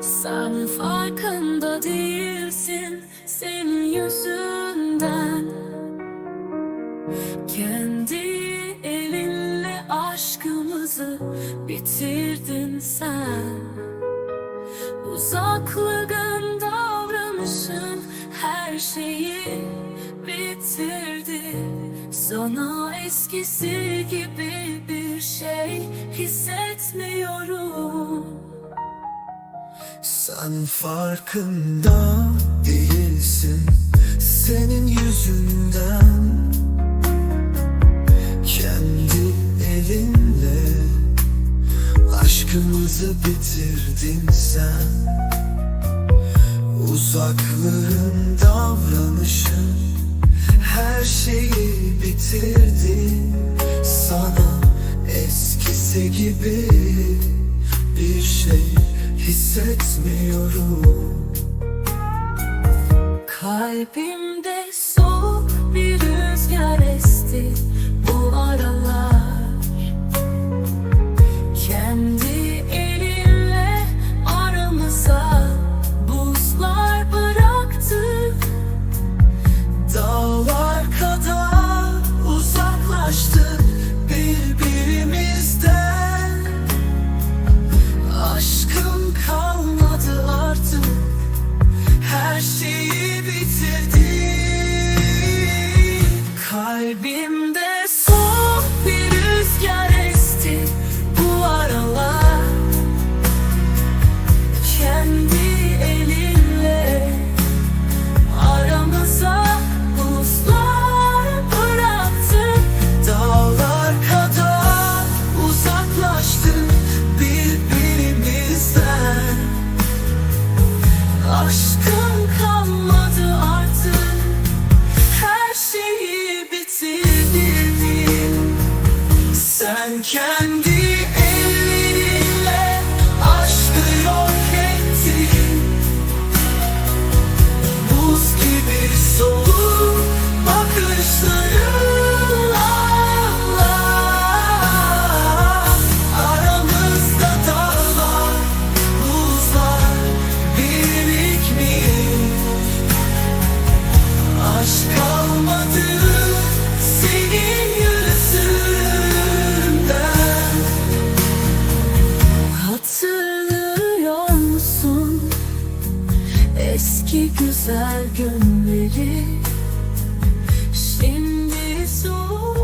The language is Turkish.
Sen farkında değilsin senin yüzünden. Kendi elinle aşkımızı bitirdin sen. Uzaklığın davranışın her şeyi bitirdi. Sana eskisi gibi bir şey hissetmiyorum Sen farkında değilsin Senin yüzünden. Kendi elinle Aşkımızı bitirdin sen. Uzaklığın davranışın Her şeyi bitirdi. Sana eskisi gibi hissetmiyorum. Kalbimde soğuk Sen kendi Eski güzel günleri. Şimdi zor